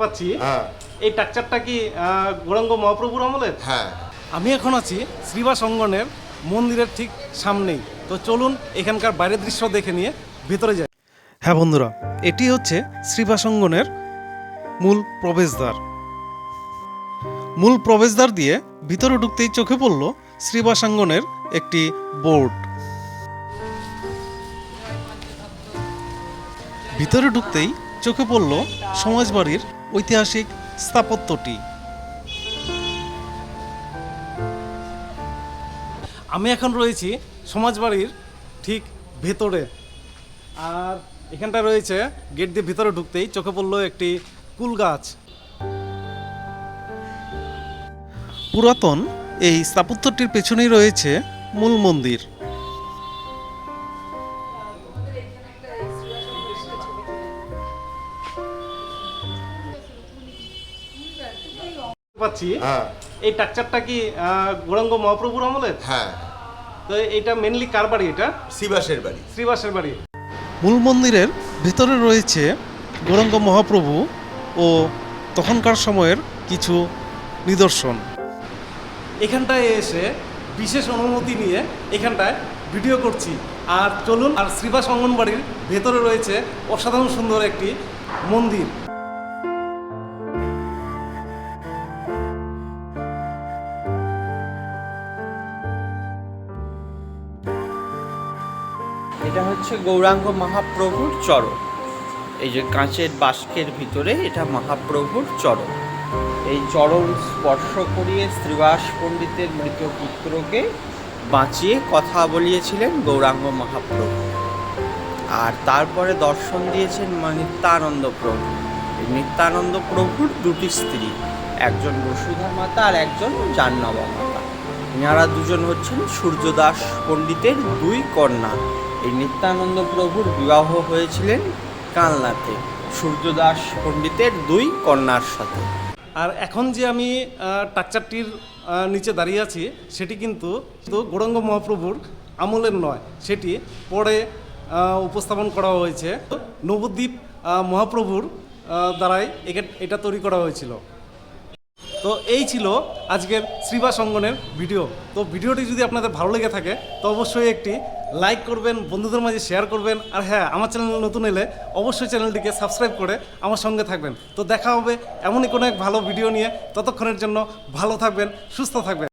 পাচ্ছি। হ্যাঁ। এই টাকচারটা কি আহ, গৌরাঙ্গ মহাপ্রভুর আমলের? হ্যাঁ। আমি এখন আছি শ্রীবাস অঙ্গনের মন্দিরের ঠিক সামনেই। তো চলুন এখানকার বাইরের দৃশ্য দেখে নিয়ে ভেতরে যাই। হ্যাঁ বন্ধুরা এটি হচ্ছে শ্রীবাস অঙ্গনের মূল প্রবেশদ্বার। মূল প্রবেশদ্বার দিয়ে ভিতরে ঢুকতেই চোখে পড়ল শ্রীবাসাঙ্গনের একটি বোর্ড। ভিতরে ঢুকতেই চোখে পড়ল সমাজবাড়ির ঐতিহাসিক স্থাপত্যটি। আমি এখন রয়েছি সমাজবাড়ির ঠিক ভেতরে। আর এখানটা রয়েছে গেট দিয়ে ভিতরে ঢুকতেই চোখে পড়ল একটি কুল গাছ। পুরাতন এই স্থাপত্যটির পেছনেই রয়েছে মূল মন্দির। পাচ্ছি। হ্যাঁ। এই টাকচারটা কি আহ, গৌরাঙ্গ মহাপ্রভুর আমলের হ্যাঁ। তো এটা মেনলি কার বাড়ি এটা? শিবাসের বাড়ি। শ্রীবাসের বাড়ি। মূল মন্দিরের ভেতরে রয়েছে গৌরাঙ্গ মহাপ্রভু ও তখনকার সময়ের কিছু নিদর্শন। এখানটায় এসে বিশেষ অনুমতি নিয়ে এখানটায় ভিডিও করছি। আর চলুন আর শ্রীবাস অঙ্গনবাড়ির ভেতরে রয়েছে অসাধারণ সুন্দর একটি মন্দির। এটা হচ্ছে গৌরাঙ্গ মহাপ্রভুর চরণ। এই যে কাঁচের বাস্কের ভিতরে এটা মহাপ্রভুর চরণ। এই চরণ স্পর্শ করিয়ে শ্রীবাস পণ্ডিতের মৃত পুত্রকে বাঁচিয়ে কথা বলিয়েছিলেন গৌরাঙ্গ মহাপ্রভু। আর তারপরে দর্শন দিয়েছেন নিত্যানন্দ প্রভু। নিত্যানন্দ প্রভুর দুটি স্ত্রী, একজন বসুধা মাতা আর একজন জাহ্নবা মাতা। ইনারা দুজন হচ্ছেন সূর্যদাস পণ্ডিতের দুই কন্যা। এই নিত্যানন্দ প্রভুর বিবাহ হয়েছিলেন কালনাতে সূর্যদাস পণ্ডিতের দুই কন্যার সাথে। আর এখন যে আমি টাকচারটির নিচে দাঁড়িয়ে আছি, সেটি কিন্তু গৌরাঙ্গ মহাপ্রভুর আমলের নয়, সেটি পরে উপস্থাপন করা হয়েছে। নবদ্বীপ মহাপ্রভুর দ্বারাই এটা তৈরি করা হয়েছিল। তো এই ছিল আজকের শ্রীবাস অঙ্গনের ভিডিও। তো ভিডিওটি যদি আপনাদের ভালো লেগে থাকে, তো অবশ্যই একটি লাইক করবেন, বন্ধুদের মাঝে শেয়ার করবেন। আর হ্যাঁ আমার চ্যানেল নতুন এলে অবশ্যই চ্যানেলটিকে সাবস্ক্রাইব করে আমার সঙ্গে থাকবেন। তো দেখা হবে এমনই কোনো এক ভালো ভিডিও নিয়ে। ততক্ষণের জন্য ভালো থাকবেন, সুস্থ থাকবেন।